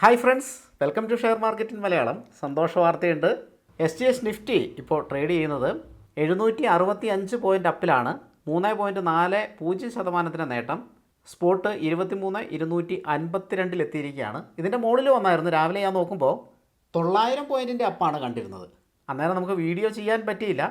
Hi friends welcome to share market in Malayalam സന്തോഷ വാർത്തയുണ്ട്. S G S Nifty ഇപ്പോൾ trade ചെയ്യുന്നത് എഴുന്നൂറ്റി അറുപത്തി അഞ്ച് പോയിന്റ് അപ്പിലാണ് മൂന്ന് പോയിന്റ് നാല് പൂജ്യം ശതമാനത്തിന്റെ നേട്ടം. സ്പോട്ട് ഇരുപത്തിമൂന്ന് ഇരുന്നൂറ്റി അൻപത്തിരണ്ടിൽ എത്തിയിരിക്കുകയാണ്. ഇതിന്റെ മുകളിൽ വന്നായിരുന്നു. രാവിലെ ഞാൻ നോക്കുമ്പോൾ തൊള്ളായിരം പോയിന്റിന്റെ അപ്പാണ് കണ്ടിരുന്നത്. അന്നേരം നമുക്ക് വീഡിയോ ചെയ്യാൻ പറ്റിയില്ല.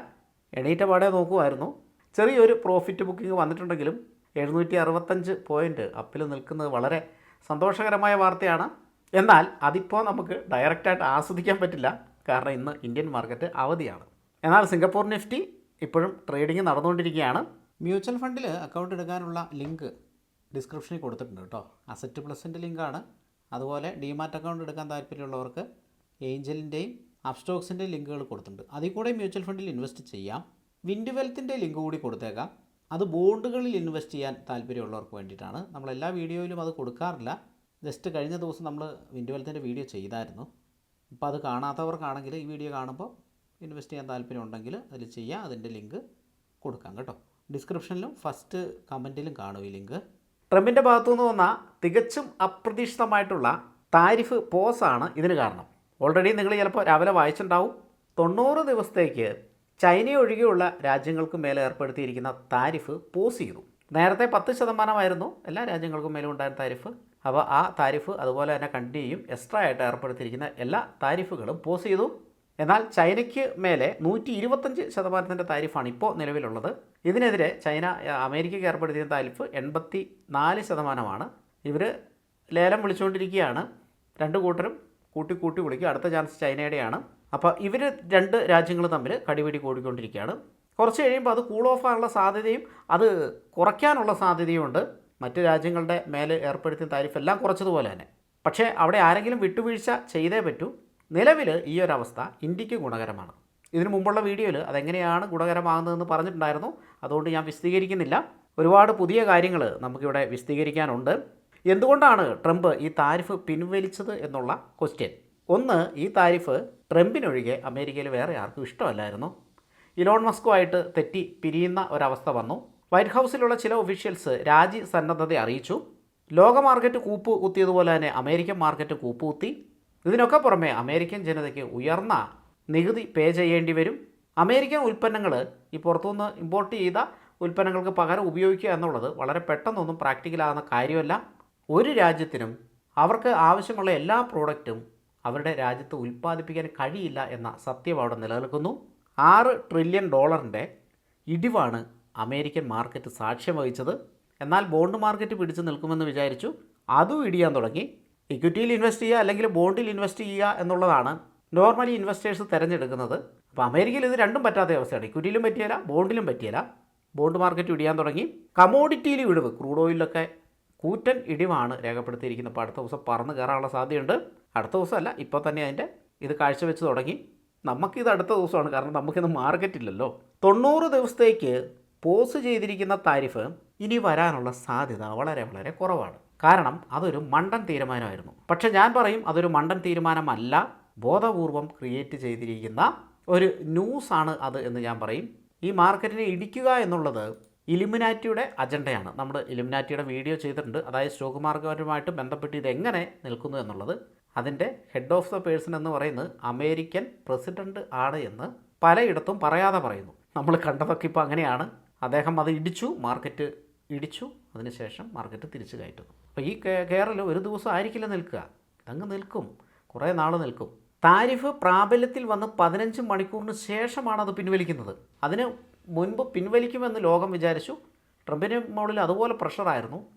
എണീറ്റ പാടെ നോക്കുമായിരുന്നു ചെറിയൊരു പ്രോഫിറ്റ് ബുക്കിംഗ് വന്നിട്ടുണ്ടെങ്കിലും എഴുന്നൂറ്റി അറുപത്തഞ്ച് പോയിന്റ് അപ്പിൽ നിൽക്കുന്നത് വളരെ സന്തോഷകരമായ വാർത്തയാണ്. എന്നാൽ അതിപ്പോൾ നമുക്ക് ഡയറക്റ്റായിട്ട് ആസ്വദിക്കാൻ പറ്റില്ല. കാരണം ഇന്ന് ഇന്ത്യൻ മാർക്കറ്റ് അവധിയാണ്. എന്നാൽ സിംഗപ്പൂർ നിഫ്റ്റി ഇപ്പോഴും ട്രേഡിംഗ് നടന്നുകൊണ്ടിരിക്കുകയാണ്. മ്യൂച്വൽ ഫണ്ടിൽ അക്കൗണ്ട് എടുക്കാനുള്ള ലിങ്ക് ഡിസ്ക്രിപ്ഷനിൽ കൊടുത്തിട്ടുണ്ട് കേട്ടോ. അസറ്റ് പ്ലസിന്റെ ലിങ്കാണ് അതുപോലെ ഡിമാറ്റ് അക്കൗണ്ട് എടുക്കാൻ താല്പര്യമുള്ളവർക്ക് ഏഞ്ചലിന്റെയും അപ്സ്റ്റോക്സിന്റെയും ലിങ്കുകൾ കൊടുത്തിട്ടുണ്ട്. അതിൽ കൂടെ മ്യൂച്വൽ ഫണ്ടിൽ ഇൻവെസ്റ്റ് ചെയ്യാം. വിൻഡ് വെൽത്തിന്റെ ലിങ്ക് കൂടി കൊടുത്തേക്കാം. അത് ബോണ്ടുകളിൽ ഇൻവെസ്റ്റ് ചെയ്യാൻ താല്പര്യമുള്ളവർക്ക് വേണ്ടിയിട്ടാണ്. നമ്മൾ എല്ലാ വീഡിയോയിലും അത് കൊടുക്കാറില്ല. ജസ്റ്റ് കഴിഞ്ഞ ദിവസം നമ്മൾ വിൻഡ് വെൽത്തിന്റെ വീഡിയോ ചെയ്തായിരുന്നു. അപ്പോൾ അത് കാണാത്തവർക്കാണെങ്കിൽ ഈ വീഡിയോ കാണുമ്പോൾ ഇൻവെസ്റ്റ് ചെയ്യാൻ താല്പര്യമുണ്ടെങ്കിൽ അതിൽ ചെയ്യാം. അതിന്റെ ലിങ്ക് കൊടുക്കാം കേട്ടോ. ഡിസ്ക്രിപ്ഷനിലും ഫസ്റ്റ് കമന്റിലും കാണും ഈ ലിങ്ക്. ട്രംപിന്റെ ഭാഗത്തു നിന്ന് വന്ന തികച്ചും അപ്രതീക്ഷിതമായിട്ടുള്ള താരിഫ് പോസാണ് ഇതിന് കാരണം. ഓൾറെഡി നിങ്ങൾ ചിലപ്പോൾ രാവിലെ വായിച്ചിട്ടുണ്ടാവും. തൊണ്ണൂറ് ദിവസത്തേക്ക് ചൈന ഒഴികെയുള്ള രാജ്യങ്ങൾക്ക് മേലെ ഏർപ്പെടുത്തിയിരിക്കുന്ന താരിഫ് പോസ് ചെയ്തു. നേരത്തെ പത്ത് ശതമാനമായിരുന്നു. എല്ലാ രാജ്യങ്ങൾക്കും മേലും ഉണ്ടായിരുന്ന താരിഫ്. അപ്പോൾ ആ താരിഫ് അതുപോലെ തന്നെ കണ്ടിന്യൂ ചെയ്യും എക്സ്ട്രാ ആയിട്ട് ഏർപ്പെടുത്തിയിരിക്കുന്ന എല്ലാ താരിഫുകളും പോസ് ചെയ്തു. എന്നാൽ ചൈനയ്ക്ക് മേലെ നൂറ്റി ഇരുപത്തഞ്ച് ശതമാനത്തിന്റെ താരിഫാണ് ഇപ്പോൾ നിലവിലുള്ളത്. ഇതിനെതിരെ ചൈന അമേരിക്കയ്ക്ക് ഏർപ്പെടുത്തിയ താരിഫ് എൺപത്തി നാല് ശതമാനമാണ്. ഇവർ ലേലം വിളിച്ചുകൊണ്ടിരിക്കുകയാണ്. രണ്ട് കൂട്ടരും കൂട്ടി കൂട്ടി വിളിക്കും അടുത്ത ചാൻസ് ചൈനയുടെയാണ്. അപ്പോൾ ഇവർ രണ്ട് രാജ്യങ്ങൾ തമ്മിൽ കടിപിടി കൂടിക്കൊണ്ടിരിക്കുകയാണ്. കുറച്ച് കഴിയുമ്പോൾ അത് കൂൾ ഓഫ് ആകാനുള്ള സാധ്യതയും അത് കുറയ്ക്കാനുള്ള സാധ്യതയും ഉണ്ട്. മറ്റ് രാജ്യങ്ങളുടെ മേലെ ഏർപ്പെടുത്തിയ താരിഫ് എല്ലാം കുറച്ചതുപോലെ തന്നെ. പക്ഷേ അവിടെ ആരെങ്കിലും വിട്ടുവീഴ്ച ചെയ്തേ പറ്റൂ. നിലവിൽ ഈ അവസ്ഥ ഇന്ത്യയ്ക്ക് ഗുണകരമാണ്. ഇതിനു മുമ്പുള്ള വീഡിയോയിൽ അതെങ്ങനെയാണ് ഗുണകരമാകുന്നതെന്ന് പറഞ്ഞിട്ടുണ്ടായിരുന്നു. അതുകൊണ്ട് ഞാൻ വിശദീകരിക്കുന്നില്ല. ഒരുപാട് പുതിയ കാര്യങ്ങൾ നമുക്കിവിടെ വിശദീകരിക്കാനുണ്ട്. എന്തുകൊണ്ടാണ് ട്രംപ് ഈ താരിഫ് പിൻവലിച്ചത് എന്നുള്ള ക്വസ്റ്റ്യൻ ഒന്ന് ഈ താരിഫ് ട്രംപിനൊഴികെ അമേരിക്കയിൽ വേറെ ആർക്കും ഇഷ്ടമല്ലായിരുന്നു. ഇലോൺ മസ്കുമായിട്ട് തെറ്റി പിരിയുന്ന ഒരവസ്ഥ വന്നു. വൈറ്റ് ഹൗസിലുള്ള ചില ഒഫീഷ്യൽസ് രാജി സന്നദ്ധത അറിയിച്ചു. ലോക മാർക്കറ്റ് കൂപ്പ് കുത്തിയതുപോലെ തന്നെ അമേരിക്കൻ മാർക്കറ്റ് കൂപ്പ് കുത്തി ഇതിനൊക്കെ പുറമെ അമേരിക്കൻ ജനതയ്ക്ക് ഉയർന്ന നികുതി പേ ചെയ്യേണ്ടി വരും. അമേരിക്കൻ ഉൽപ്പന്നങ്ങൾ ഈ പുറത്തുനിന്ന് ഇമ്പോർട്ട് ചെയ്ത ഉൽപ്പന്നങ്ങൾക്ക് പകരം ഉപയോഗിക്കുക എന്നുള്ളത് വളരെ പെട്ടെന്നൊന്നും പ്രാക്ടിക്കലാകുന്ന കാര്യമല്ല. ഒരു രാജ്യത്തിനും അവർക്ക് ആവശ്യമുള്ള എല്ലാ പ്രോഡക്റ്റും അവരുടെ രാജ്യത്ത് ഉൽപ്പാദിപ്പിക്കാൻ കഴിയില്ല എന്ന സത്യം അവിടെ നിലനിൽക്കുന്നു. ആറ് ട്രില്യൺ ഡോളറിന്റെ ഇടിവാണ് അമേരിക്കൻ മാർക്കറ്റ് സാക്ഷ്യം വഹിച്ചത്. എന്നാൽ ബോണ്ട് മാർക്കറ്റ് പിടിച്ചു നിൽക്കുമെന്ന് വിചാരിച്ചു. അതും ഇടിയാൻ തുടങ്ങി. ഇക്വിറ്റിയിൽ ഇൻവെസ്റ്റ് ചെയ്യുക അല്ലെങ്കിൽ ബോണ്ടിൽ ഇൻവെസ്റ്റ് ചെയ്യുക എന്നുള്ളതാണ് നോർമലി ഇൻവെസ്റ്റേഴ്സ് തിരഞ്ഞെടുക്കുന്നത്. അപ്പോൾ അമേരിക്കയിൽ ഇത് രണ്ടും പറ്റാത്ത അവസ്ഥയാണ്. ഇക്വിറ്റിയിലും പറ്റിയല്ല ബോണ്ടിലും പറ്റിയല്ല ബോണ്ട് മാർക്കറ്റ് ഇടിയാൻ തുടങ്ങി. കമോഡിറ്റിയിൽ ഇടിവ് ക്രൂഡ് ഓയിലൊക്കെ കൂറ്റൻ ഇടിവാണ് രേഖപ്പെടുത്തിയിരിക്കുന്നത്. അപ്പോൾ അടുത്ത ദിവസം പറന്ന് കയറാനുള്ള സാധ്യതയുണ്ട്. അടുത്ത ദിവസമല്ല ഇപ്പോൾ തന്നെ അതിന്റെ ഇത് കാഴ്ചവെച്ച് തുടങ്ങി. നമുക്കിത് അടുത്ത ദിവസമാണ്. കാരണം നമുക്കിന്ന് മാർക്കറ്റ് ഇല്ലല്ലോ. തൊണ്ണൂറ് ദിവസത്തേക്ക് പോസ് ചെയ്തിരിക്കുന്ന താരിഫ് ഇനി വരാനുള്ള സാധ്യത വളരെ വളരെ കുറവാണ്. കാരണം അതൊരു മണ്ടൻ തീരുമാനമായിരുന്നു. പക്ഷെ ഞാൻ പറയും അതൊരു മണ്ടൻ തീരുമാനമല്ല. ബോധപൂർവം ക്രിയേറ്റ് ചെയ്തിരിക്കുന്ന ഒരു ന്യൂസാണ് അത് എന്ന് ഞാൻ പറയും. ഈ മാർക്കറ്റിനെ ഇടിക്കുക എന്നുള്ളത് ഇലിമിനാറ്റിയുടെ അജണ്ടയാണ്. നമ്മൾ ഇലിമിനാറ്റിയുടെ വീഡിയോ ചെയ്തിട്ടുണ്ട്. അതായത് സ്റ്റോക്ക് മാർക്കറ്റുമായിട്ട് ബന്ധപ്പെട്ട് ഇതെങ്ങനെ നിൽക്കുന്നു എന്നുള്ളത്. അതിന്റെ ഹെഡ് ഓഫ് ദ പേഴ്സൺ എന്ന് പറയുന്നത് അമേരിക്കൻ പ്രസിഡന്റ് ആണ് എന്ന് പലയിടത്തും പറയാതെ പറയുന്നു. നമ്മൾ കണ്ടതൊക്കെ ഇപ്പോൾ അങ്ങനെയാണ്. അദ്ദേഹം അത് ഇടിച്ചു മാർക്കറ്റ് ഇടിച്ചു അതിനുശേഷം മാർക്കറ്റ് തിരിച്ചു കയറ്റുന്നു അപ്പോൾ ഈ കെയറിൽ ഒരു ദിവസം ആയിരിക്കില്ല നിൽക്കുക. അങ്ങ് നിൽക്കും. കുറേ നാൾ നിൽക്കും. താരിഫ് പ്രാബല്യത്തിൽ വന്ന് പതിനഞ്ച് മണിക്കൂറിന് ശേഷമാണ് അത് പിൻവലിക്കുന്നത്. അതിന് മുൻപ് പിൻവലിക്കുമെന്ന് ലോകം വിചാരിച്ചു. ട്രംപിന് മുകളിൽ അതുപോലെ പ്രഷറായിരുന്നു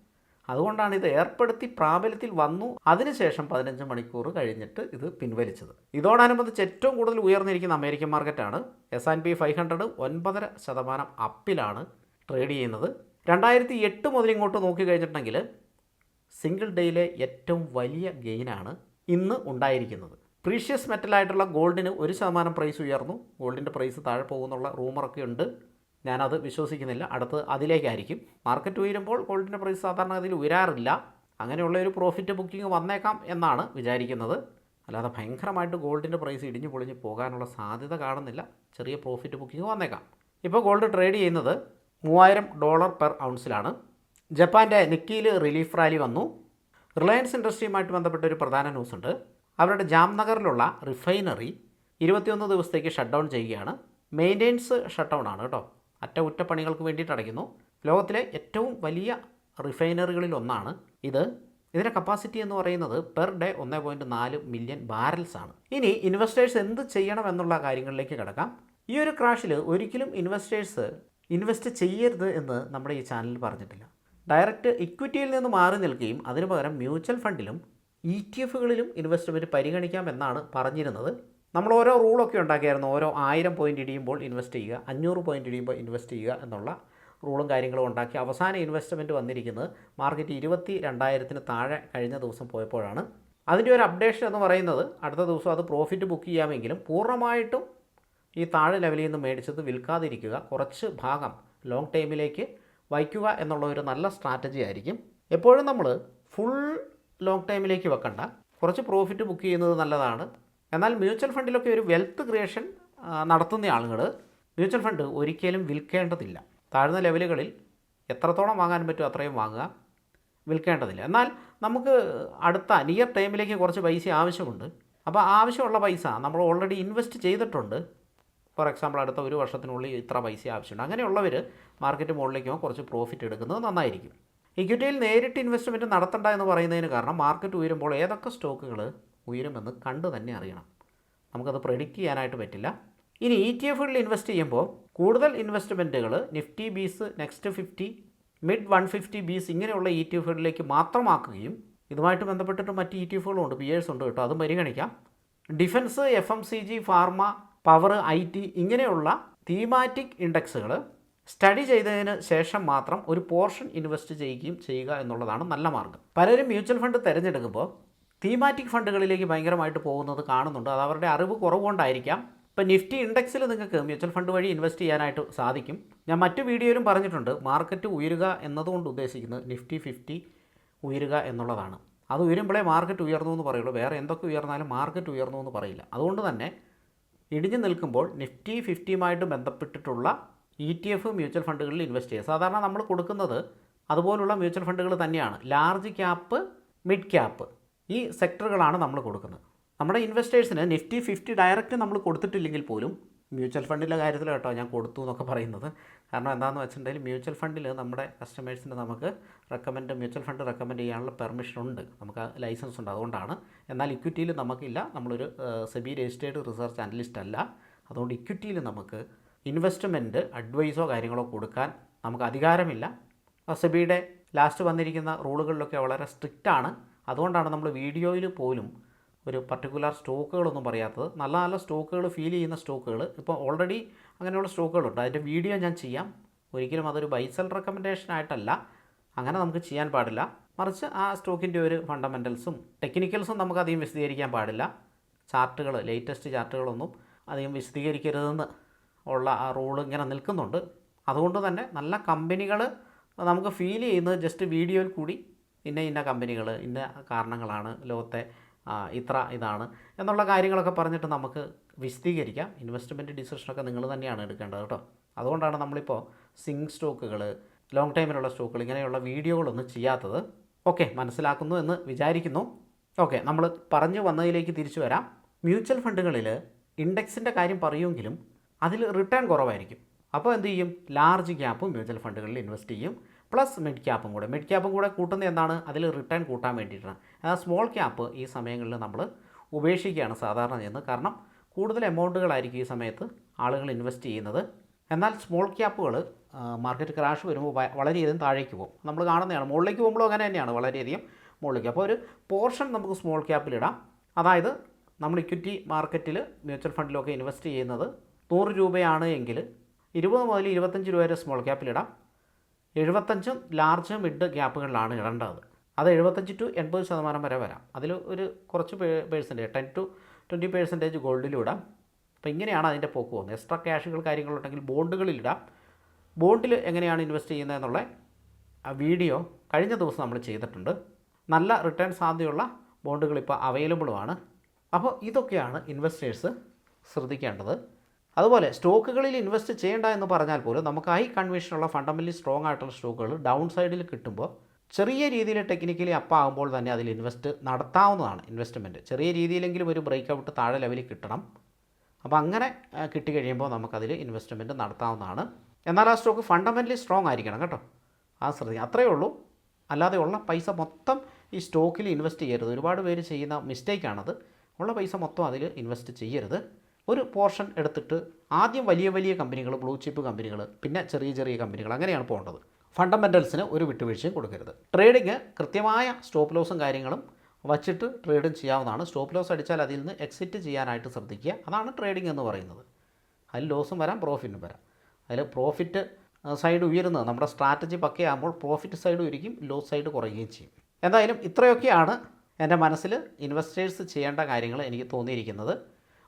അതുകൊണ്ടാണ് ഇത് ഏർപ്പെടുത്തി പ്രാബല്യത്തിൽ വന്നു. അതിനുശേഷം പതിനഞ്ച് മണിക്കൂർ കഴിഞ്ഞിട്ട് ഇത് പിൻവലിച്ചത്. ഇതോടനുബന്ധിച്ച് ഏറ്റവും കൂടുതൽ ഉയർന്നിരിക്കുന്ന അമേരിക്കൻ മാർക്കറ്റാണ്. S and P five hundred ഒൻപതര ശതമാനം അപ്പിലാണ് ട്രേഡ് ചെയ്യുന്നത്. രണ്ടായിരത്തി എട്ട് മുതൽ ഇങ്ങോട്ട് നോക്കി കഴിഞ്ഞിട്ടുണ്ടെങ്കിൽ സിംഗിൾ ഡേയിലെ ഏറ്റവും വലിയ ഗെയിനാണ് ഇന്ന് ഉണ്ടായിരിക്കുന്നത്. പ്രീഷ്യസ് മെറ്റലായിട്ടുള്ള ഗോൾഡിന് ഒരു ശതമാനം പ്രൈസ് ഉയർന്നു. ഗോൾഡിന്റെ പ്രൈസ് താഴെ പോകുന്നുള്ള റൂമറൊക്കെ ഉണ്ട്. ഞാനത് വിശ്വസിക്കുന്നില്ല. അടുത്ത് അതിലേക്കായിരിക്കും. മാർക്കറ്റ് ഉയരുമ്പോൾ ഗോൾഡിന്റെ പ്രൈസ് സാധാരണഗതിയിൽ ഉയരാറില്ല. അങ്ങനെയുള്ള ഒരു പ്രോഫിറ്റ് ബുക്കിംഗ് വന്നേക്കാം എന്നാണ് വിചാരിക്കുന്നത്. അല്ലാതെ ഭയങ്കരമായിട്ട് ഗോൾഡിന്റെ പ്രൈസ് ഇടിഞ്ഞു പൊളിഞ്ഞ് പോകാനുള്ള സാധ്യത കാണുന്നില്ല. ചെറിയ പ്രോഫിറ്റ് ബുക്കിംഗ് വന്നേക്കാം. ഇപ്പോൾ ഗോൾഡ് ട്രേഡ് ചെയ്യുന്നത് മൂവായിരം ഡോളർ പെർ ഔൺസിലാണ്. ജപ്പാന്റെ നിക്കിയിൽ റിലീഫ് റാലി വന്നു. റിലയൻസ് ഇൻഡസ്ട്രിയുമായിട്ട് ബന്ധപ്പെട്ട ഒരു പ്രധാന ന്യൂസ് ഉണ്ട് അവരുടെ ജാംനഗറിലുള്ള റിഫൈനറി ഇരുപത്തിയൊന്ന് ദിവസത്തേക്ക് ഷട്ട് ഡൗൺ ചെയ്യുകയാണ്. മെയിന്റെനൻസ് ഷട്ട് ഡൗൺ ആണ് കേട്ടോ. അറ്റകുറ്റപ്പണികൾക്ക് വേണ്ടിയിട്ട് അടയ്ക്കുന്നു. ലോകത്തിലെ ഏറ്റവും വലിയ റിഫൈനറികളിൽ ഒന്നാണ് ഇത്. ഇതിന്റെ കപ്പാസിറ്റി എന്ന് പറയുന്നത് പെർ ഡേ ഒന്ന് പോയിന്റ് നാല് മില്യൺ ബാരൽസ് ആണ്. ഇനി ഇൻവെസ്റ്റേഴ്സ് എന്ത് ചെയ്യണം എന്നുള്ള കാര്യങ്ങളിലേക്ക് കിടക്കാം. ഈ ഒരു ക്രാഷിൽ ഒരിക്കലും ഇൻവെസ്റ്റേഴ്സ് ഇൻവെസ്റ്റ് ചെയ്യരുത് എന്ന് നമ്മുടെ ഈ ചാനലിൽ പറഞ്ഞിട്ടില്ല. ഡയറക്റ്റ് ഇക്വിറ്റിയിൽ നിന്ന് മാറി നിൽക്കുകയും അതിനു പകരം മ്യൂച്വൽ ഫണ്ടിലും ഇ ടി എഫുകളിലും ഇൻവെസ്റ്റ്മെന്റ് പരിഗണിക്കാം എന്നാണ് പറഞ്ഞിരുന്നത്. നമ്മൾ ഓരോ റൂളൊക്കെ ഉണ്ടാക്കിയായിരുന്നു. ഓരോ ആയിരം പോയിന്റ് ഇടിയുമ്പോൾ ഇൻവെസ്റ്റ് ചെയ്യുക അഞ്ഞൂറ് പോയിന്റ് ഇടിയുമ്പോൾ ഇൻവെസ്റ്റ് ചെയ്യുക എന്നുള്ള റൂളും കാര്യങ്ങളും ഉണ്ടാക്കി അവസാന ഇൻവെസ്റ്റ്മെന്റ് വന്നിരിക്കുന്നത് മാർക്കറ്റ് ഇരുപത്തി രണ്ടായിരത്തിന് താഴെ കഴിഞ്ഞ ദിവസം പോയപ്പോഴാണ്. അതിന്റെ ഒരു അപ്ഡേഷൻ എന്ന് പറയുന്നത് അടുത്ത ദിവസം അത് പ്രോഫിറ്റ് ബുക്ക് ചെയ്യാമെങ്കിലും പൂർണമായിട്ടും ഈ താഴെ ലെവലിൽ നിന്ന് മേടിച്ചത് വിൽക്കാതിരിക്കുക കുറച്ച് ഭാഗം ലോങ് ടൈമിലേക്ക് വയ്ക്കുക എന്നുള്ള ഒരു നല്ല സ്ട്രാറ്റജി ആയിരിക്കും. എപ്പോഴും നമ്മൾ ഫുൾ ലോങ് ടൈമിലേക്ക് വെക്കണ്ട. കുറച്ച് പ്രോഫിറ്റ് ബുക്ക് ചെയ്യുന്നത് നല്ലതാണ്. എന്നാൽ മ്യൂച്വൽ ഫണ്ടിലൊക്കെ ഒരു വെൽത്ത് ക്രിയേഷൻ നടത്തുന്ന ആളുകൾ മ്യൂച്വൽ ഫണ്ട് ഒരിക്കലും വിൽക്കേണ്ടതില്ല. താഴ്ന്ന ലെവലുകളിൽ എത്രത്തോളം വാങ്ങാൻ പറ്റുമോ അത്രയും വാങ്ങുക വിൽക്കേണ്ടതില്ല. എന്നാൽ നമുക്ക് അടുത്ത നിയർ ടൈമിലേക്ക് കുറച്ച് പൈസ ആവശ്യമുണ്ട്. അപ്പോൾ ആവശ്യമുള്ള പൈസ നമ്മൾ ഓൾറെഡി ഇൻവെസ്റ്റ് ചെയ്തിട്ടുണ്ട്. ഫോർ എക്സാമ്പിൾ അടുത്ത ഒരു വർഷത്തിനുള്ളിൽ ഇത്ര പൈസ ആവശ്യമുണ്ട്. അങ്ങനെയുള്ളവർ മാർക്കറ്റ് മുകളിലേക്കോ കുറച്ച് പ്രോഫിറ്റ് എടുക്കുന്നത് നന്നായിരിക്കും. ഇക്വിറ്റിയിൽ നേരിട്ട് ഇൻവെസ്റ്റ്മെന്റ് നടത്തണ്ട എന്ന് പറയുന്നതിന് കാരണം മാർക്കറ്റ് ഉയരുമ്പോൾ ഏതൊക്കെ സ്റ്റോക്കുകൾ ഉയരുമെന്ന് കണ്ടു തന്നെ അറിയണം. നമുക്കത് പ്രെഡിക്റ്റ് ചെയ്യാനായിട്ട് പറ്റില്ല. ഇനി ഇ ടി എഫുകളിൽ ഇൻവെസ്റ്റ് ചെയ്യുമ്പോൾ കൂടുതൽ ഇൻവെസ്റ്റ്മെന്റുകൾ Nifty bees next fifty mid one fifty bees ഇങ്ങനെയുള്ള ഇ ടി എഫുകളിലേക്ക് മാത്രമാക്കുകയും ഇതുമായിട്ട് ബന്ധപ്പെട്ടിട്ട് മറ്റ് ഇ ടി എഫുകളും ഉണ്ട് പിയേഴ്സ് ഉണ്ട് കേട്ടോ. അതും പരിഗണിക്കാം. Defence F M C G pharma power I T ഇങ്ങനെയുള്ള തീമാറ്റിക് ഇൻഡെക്സുകൾ സ്റ്റഡി ചെയ്തതിന് ശേഷം മാത്രം ഒരു പോർഷൻ ഇൻവെസ്റ്റ് ചെയ്യുകയും ചെയ്യുക എന്നുള്ളതാണ് നല്ല മാർഗം. പലരും മ്യൂച്വൽ ഫണ്ട് തിരഞ്ഞെടുക്കുമ്പോൾ തീമാറ്റിക് ഫണ്ടുകളിലേക്ക് ഭയങ്കരമായിട്ട് പോകുന്നത് കാണുന്നുണ്ട്. അത് അവരുടെ അറിവ് കുറവുകൊണ്ടായിരിക്കാം. ഇപ്പോൾ നിഫ്റ്റി ഇൻഡെക്സിൽ നിങ്ങൾക്ക് മ്യൂച്വൽ ഫണ്ട് വഴി ഇൻവെസ്റ്റ് ചെയ്യാനായിട്ട് സാധിക്കും. ഞാൻ മറ്റു വീഡിയോയിലും പറഞ്ഞിട്ടുണ്ട്. മാർക്കറ്റ് ഉയരുക എന്നതുകൊണ്ട് ഉദ്ദേശിക്കുന്നത് നിഫ്റ്റി ഫിഫ്റ്റി ഉയരുക എന്നുള്ളതാണ്. അത് ഉയരുമ്പോഴേ മാർക്കറ്റ് ഉയർന്നു എന്ന് പറയുള്ളൂ. വേറെ എന്തൊക്കെ ഉയർന്നാലും മാർക്കറ്റ് ഉയർന്നു എന്ന് പറയില്ല. അതുകൊണ്ട് തന്നെ ഇടിഞ്ഞു നിൽക്കുമ്പോൾ നിഫ്റ്റി ഫിഫ്റ്റിയുമായിട്ട് ബന്ധപ്പെട്ടിട്ടുള്ള ഇ ടി എഫ് മ്യൂച്വൽ ഫണ്ടുകളിൽ ഇൻവെസ്റ്റ് ചെയ്യുക. സാധാരണ നമ്മൾ കൊടുക്കുന്നത് അതുപോലുള്ള മ്യൂച്വൽ ഫണ്ടുകൾ തന്നെയാണ്. Large cap mid cap. ഈ സെക്ടറുകളാണ് നമ്മൾ കൊടുക്കുന്നത്. നമ്മുടെ ഇൻവെസ്റ്റേഴ്സിന് നിഫ്റ്റി ഫിഫ്റ്റി ഡയറക്റ്റ് നമ്മൾ കൊടുത്തിട്ടില്ലെങ്കിൽ പോലും മ്യൂച്വൽ ഫണ്ടിന്റെ കാര്യത്തിൽ കേട്ടോ ഞാൻ കൊടുത്തു എന്നൊക്കെ പറയുന്നത്. കാരണം എന്താണെന്ന് വെച്ചിട്ടുണ്ടെങ്കിൽ മ്യൂച്വൽ ഫണ്ടിൽ നമ്മുടെ കസ്റ്റമേഴ്സിന് നമുക്ക് റെക്കമെൻഡ് മ്യൂച്വൽ ഫണ്ട് റെക്കമെൻഡ് ചെയ്യാനുള്ള പെർമിഷൻ ഉണ്ട്. നമുക്ക് ലൈസൻസ് ഉണ്ട്. അതുകൊണ്ടാണ്. എന്നാൽ ഇക്വിറ്റിയിൽ നമുക്കില്ല. നമ്മളൊരു സെബി രജിസ്റ്റേർഡ് റിസർച്ച് അനലിസ്റ്റ് അല്ല. അതുകൊണ്ട് ഇക്വിറ്റിയിൽ നമുക്ക് ഇൻവെസ്റ്റ്മെന്റ് അഡ്വൈസോ കാര്യങ്ങളോ കൊടുക്കാൻ നമുക്ക് അധികാരമില്ല. സെബിയുടെ ലാസ്റ്റ് വന്നിരിക്കുന്ന റൂളുകളിലൊക്കെ വളരെ സ്ട്രിക്റ്റാണ് അതുകൊണ്ടാണ് നമ്മൾ വീഡിയോയിൽ പോലും ഒരു പർട്ടിക്കുലർ സ്റ്റോക്കുകളൊന്നും പറയാത്തത്. നല്ല നല്ല സ്റ്റോക്കുകൾ ഫീൽ ചെയ്യുന്ന സ്റ്റോക്കുകൾ. ഇപ്പോൾ ഓൾറെഡി അങ്ങനെയുള്ള സ്റ്റോക്കുകളുണ്ട്. അതിന്റെ വീഡിയോ ഞാൻ ചെയ്യാം. ഒരിക്കലും അതൊരു ബൈസൽ റെക്കമെൻഡേഷൻ ആയിട്ടല്ല. അങ്ങനെ നമുക്ക് ചെയ്യാൻ പാടില്ല. മറിച്ച് ആ സ്റ്റോക്കിന്റെ ഒരു ഫണ്ടമെന്റൽസും ടെക്നിക്കൽസും നമുക്ക് അധികം വിശദീകരിക്കാൻ പാടില്ല. ചാർട്ടുകൾ ലേറ്റസ്റ്റ് ചാർട്ടുകളൊന്നും അധികം വിശദീകരിക്കരുതെന്ന് ഉള്ള ആ റൂൾ ഇങ്ങനെ നിൽക്കുന്നുണ്ട്. അതുകൊണ്ട് തന്നെ നല്ല കമ്പനികൾ നമുക്ക് ഫീൽ ചെയ്യുന്നത് ജസ്റ്റ് വീഡിയോയിൽ കൂടി ഇന്ന ഇന്ന കമ്പനികൾ ഇന്ന കാരണങ്ങളാണ് ലോകത്തെ ഇത്ര ഇതാണ് എന്നുള്ള കാര്യങ്ങളൊക്കെ പറഞ്ഞിട്ട് നമുക്ക് വിശദീകരിക്കാം. ഇൻവെസ്റ്റ്മെന്റ് ഡിസിഷനൊക്കെ നിങ്ങൾ തന്നെയാണ് എടുക്കേണ്ടത് കേട്ടോ. അതുകൊണ്ടാണ് നമ്മളിപ്പോൾ സിങ് സ്റ്റോക്കുകൾ ലോങ് ടൈമിലുള്ള സ്റ്റോക്കുകൾ ഇങ്ങനെയുള്ള വീഡിയോകളൊന്നും ചെയ്യാത്തത്. ഓക്കെ മനസ്സിലാക്കുന്നു എന്ന് വിചാരിക്കുന്നു. ഓക്കെ നമ്മൾ പറഞ്ഞു വന്നതിലേക്ക് തിരിച്ചു വരാം. മ്യൂച്വൽ ഫണ്ടുകളിൽ ഇൻഡെക്സിന്റെ കാര്യം പറയുമെങ്കിലും അതിൽ റിട്ടേൺ കുറവായിരിക്കും. അപ്പോൾ എന്ത് ചെയ്യും? ലാർജ് ഗ്യാപ്പ് മ്യൂച്വൽ ഫണ്ടുകളിൽ ഇൻവെസ്റ്റ് ചെയ്യും. പ്ലസ് മിഡ് ക്യാപ്പും കൂടെ. മിഡ് ക്യാപ്പും കൂടെ കൂട്ടുന്നത് എന്താണ്? അതിൽ റിട്ടേൺ കൂട്ടാൻ വേണ്ടിയിട്ടാണ്. എന്നാൽ സ്മോൾ ക്യാപ്പ് ഈ സമയങ്ങളിൽ നമ്മൾ ഉപേക്ഷിക്കുകയാണ് സാധാരണ ചെയ്യുന്നത്. കാരണം കൂടുതൽ എമൗണ്ടുകളായിരിക്കും ഈ സമയത്ത് ആളുകൾ ഇൻവെസ്റ്റ് ചെയ്യുന്നത്. എന്നാൽ സ്മോൾ ക്യാപ്പുകൾ മാർക്കറ്റ് ക്രാഷ് വരുമ്പോൾ വളരെയധികം താഴേക്ക് പോകും. നമ്മൾ കാണുന്നതാണ്. മുകളിലേക്ക് പോകുമ്പോൾ അങ്ങനെ തന്നെയാണ്. വളരെയധികം മുകളിലേക്ക്. അപ്പോൾ ഒരു പോർഷൻ നമുക്ക് സ്മോൾ ക്യാപ്പിലിടാം അതായത് നമ്മൾ ഇക്വിറ്റി മാർക്കറ്റിൽ മ്യൂച്വൽ ഫണ്ടിലൊക്കെ ഇൻവെസ്റ്റ് ചെയ്യുന്നത് നൂറ് രൂപയാണ് എങ്കിൽ ഇരുപത് മുതൽ ഇരുപത്തഞ്ച് രൂപ വരെ സ്മോൾ ക്യാപ്പിലിടാം എഴുപത്തഞ്ചും ലാർജ് മിഡ് ഗ്യാപ്പുകളിലാണ് ഇടേണ്ടത്. അത് എഴുപത്തഞ്ച് ടു എൺപത് ശതമാനം വരെ വരാം. അതിൽ ഒരു കുറച്ച് percentage ten to twenty percentage ഗോൾഡിലിടാം അപ്പോൾ ഇങ്ങനെയാണ് അതിന്റെ പോക്ക് പോകുന്നത്. എക്സ്ട്രാ ക്യാഷുകൾ കാര്യങ്ങളുണ്ടെങ്കിൽ ബോണ്ടുകളിലിടാം ബോണ്ടിൽ എങ്ങനെയാണ് ഇൻവെസ്റ്റ് ചെയ്യുന്നത് എന്നുള്ള വീഡിയോ കഴിഞ്ഞ ദിവസം നമ്മൾ ചെയ്തിട്ടുണ്ട്. നല്ല റിട്ടേൺ സാധ്യതയുള്ള ബോണ്ടുകൾ ഇപ്പോൾ അവൈലബിളുമാണ് അപ്പോൾ ഇതൊക്കെയാണ് ഇൻവെസ്റ്റേഴ്സ് ശ്രദ്ധിക്കേണ്ടത്. അതുപോലെ സ്റ്റോക്കുകളിൽ ഇൻവെസ്റ്റ് ചെയ്യേണ്ട എന്ന് പറഞ്ഞാൽ പോലും നമുക്ക് ഹൈ കൺവീഷനുള്ള ഫണ്ടമെന്റലി സ്ട്രോങ് ആയിട്ടുള്ള സ്റ്റോക്കുകൾ ഡൗൺ സൈഡിൽ കിട്ടുമ്പോൾ ചെറിയ രീതിയിൽ ടെക്നിക്കലി അപ്പാകുമ്പോൾ തന്നെ അതിൽ ഇൻവെസ്റ്റ് നടത്താവുന്നതാണ് ഇൻവെസ്റ്റ്മെന്റ് ചെറിയ രീതിയിലെങ്കിലും ഒരു ബ്രേക്ക് ഔട്ട് താഴെ ലെവലിൽ കിട്ടണം. അപ്പോൾ അങ്ങനെ കിട്ടി കിട്ടിക്കഴിയുമ്പോൾ നമുക്കതിൽ ഇൻവെസ്റ്റ്മെന്റ് നടത്താവുന്നതാണ്. എന്നാൽ ആ സ്റ്റോക്ക് ഫണ്ടമെന്റലി സ്ട്രോങ് ആയിരിക്കണം കേട്ടോ. ആ ശ്രദ്ധിക്കുക അത്രയേ ഉള്ളൂ. അല്ലാതെ ഉള്ള പൈസ മൊത്തം ഈ സ്റ്റോക്കിൽ ഇൻവെസ്റ്റ് ചെയ്യരുത്. ഒരുപാട് പേര് ചെയ്യുന്ന മിസ്റ്റേക്കാണത് ഉള്ള പൈസ മൊത്തം അതിൽ ഇൻവെസ്റ്റ് ചെയ്യരുത്. ഒരു പോർഷൻ എടുത്തിട്ട് ആദ്യം വലിയ വലിയ കമ്പനികൾ ബ്ലൂ ചിപ്പ് കമ്പനികൾ പിന്നെ ചെറിയ ചെറിയ കമ്പനികൾ അങ്ങനെയാണ് പോകേണ്ടത്. ഫണ്ടമെന്റൽസിന് ഒരു വിട്ടുവീഴ്ചയും കൊടുക്കരുത്. ട്രേഡിങ് കൃത്യമായ സ്റ്റോപ്പ് ലോസും കാര്യങ്ങളും വച്ചിട്ട് ട്രേഡും ചെയ്യാവുന്നതാണ്. സ്റ്റോപ്പ് ലോസ് അടിച്ചാൽ അതിൽ നിന്ന് എക്സിറ്റ് ചെയ്യാനായിട്ട് ശ്രദ്ധിക്കുക. അതാണ് ട്രേഡിംഗ് എന്ന് പറയുന്നത്. അതിൽ ലോസും വരാം പ്രോഫിറ്റും വരാം. അതിൽ പ്രോഫിറ്റ് സൈഡ് ഉയരുന്നത് നമ്മുടെ സ്ട്രാറ്റജി പക്കയാകുമ്പോൾ പ്രോഫിറ്റ് സൈഡ് ഉയരിക്കും ലോസ് സൈഡ് കുറയുകയും ചെയ്യും. എന്തായാലും ഇത്രയൊക്കെയാണ് എന്റെ മനസ്സിൽ ഇൻവെസ്റ്റേഴ്സ് ചെയ്യേണ്ട കാര്യങ്ങൾ എനിക്ക് തോന്നിയിരിക്കുന്നത്.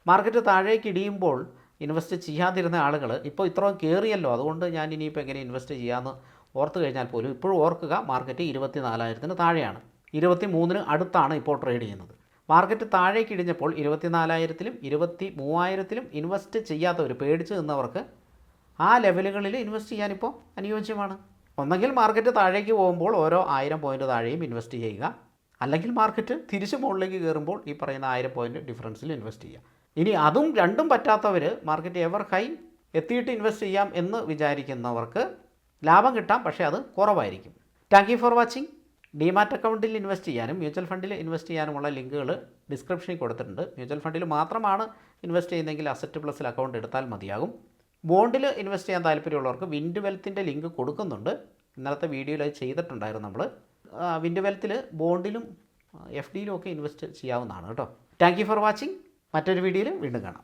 മാർക്കറ്റ് താഴേക്ക് ഇടിയുമ്പോൾ ഇൻവെസ്റ്റ് ചെയ്യാതിരുന്ന ആളുകൾ ഇപ്പോൾ ഇത്രയും കയറിയല്ലോ അതുകൊണ്ട് ഞാൻ ഇനിയിപ്പോൾ എങ്ങനെ ഇൻവെസ്റ്റ് ചെയ്യാമെന്ന് ഓർത്ത് കഴിഞ്ഞാൽ പോലും ഇപ്പോഴും ഓർക്കുക മാർക്കറ്റ് ഇരുപത്തി നാലായിരത്തിന് താഴെയാണ്. ഇരുപത്തി മൂന്നിന് അടുത്താണ് ഇപ്പോൾ ട്രേഡ് ചെയ്യുന്നത്. മാർക്കറ്റ് താഴേക്ക് ഇടിഞ്ഞപ്പോൾ ഇരുപത്തിനാലായിരത്തിലും ഇരുപത്തി മൂവായിരത്തിലും ഇൻവെസ്റ്റ് ചെയ്യാത്തവർ പേടിച്ച് നിന്നവർക്ക് ആ ലെവലുകളിൽ ഇൻവെസ്റ്റ് ചെയ്യാനിപ്പോൾ അനുയോജ്യമാണ്. ഒന്നെങ്കിൽ മാർക്കറ്റ് താഴേക്ക് പോകുമ്പോൾ ഓരോ ആയിരം പോയിന്റ് താഴെയും ഇൻവെസ്റ്റ് ചെയ്യുക. അല്ലെങ്കിൽ മാർക്കറ്റ് തിരിച്ച് മുകളിലേക്ക് കയറുമ്പോൾ ഈ പറയുന്ന ആയിരം പോയിന്റ് ഡിഫറൻസിൽ ഇൻവെസ്റ്റ് ചെയ്യുക. ഇനി അതും രണ്ടും പറ്റാത്തവർ മാർക്കറ്റ് എവർ ഹൈ എത്തിയിട്ട് ഇൻവെസ്റ്റ് ചെയ്യാം എന്ന് വിചാരിക്കുന്നവർക്ക് ലാഭം കിട്ടാം പക്ഷേ അത് കുറവായിരിക്കും. Thank you for watching demat അക്കൗണ്ടിൽ ഇൻവെസ്റ്റ് ചെയ്യാനും മ്യൂച്വൽ ഫണ്ടിൽ ഇൻവെസ്റ്റ് ചെയ്യാനുമുള്ള ലിങ്കുകൾ ഡിസ്ക്രിപ്ഷനിൽ കൊടുത്തിട്ടുണ്ട്. മ്യൂച്വൽ ഫണ്ടിൽ മാത്രമാണ് ഇൻവെസ്റ്റ് ചെയ്യുന്നതെങ്കിൽ അസറ്റ് പ്ലസിൽ അക്കൗണ്ട് എടുത്താൽ മതിയാകും. ബോണ്ടിൽ ഇൻവെസ്റ്റ് ചെയ്യാൻ താല്പര്യമുള്ളവർക്ക് വിൻഡ് വെൽത്തിന്റെ ലിങ്ക് കൊടുക്കുന്നുണ്ട്. ഇന്നലത്തെ വീഡിയോയിൽ അത് ചെയ്തിട്ടുണ്ടായിരുന്നു നമ്മൾ വിൻഡ് വെൽത്തിൽ ബോണ്ടിലും എഫ് ഡിയിലും ഒക്കെ ഇൻവെസ്റ്റ് ചെയ്യാവുന്നതാണ് കേട്ടോ. താങ്ക് യു ഫോർ വാച്ചിങ് മറ്റൊരു വീഡിയോയിൽ വീണ്ടും കാണാം.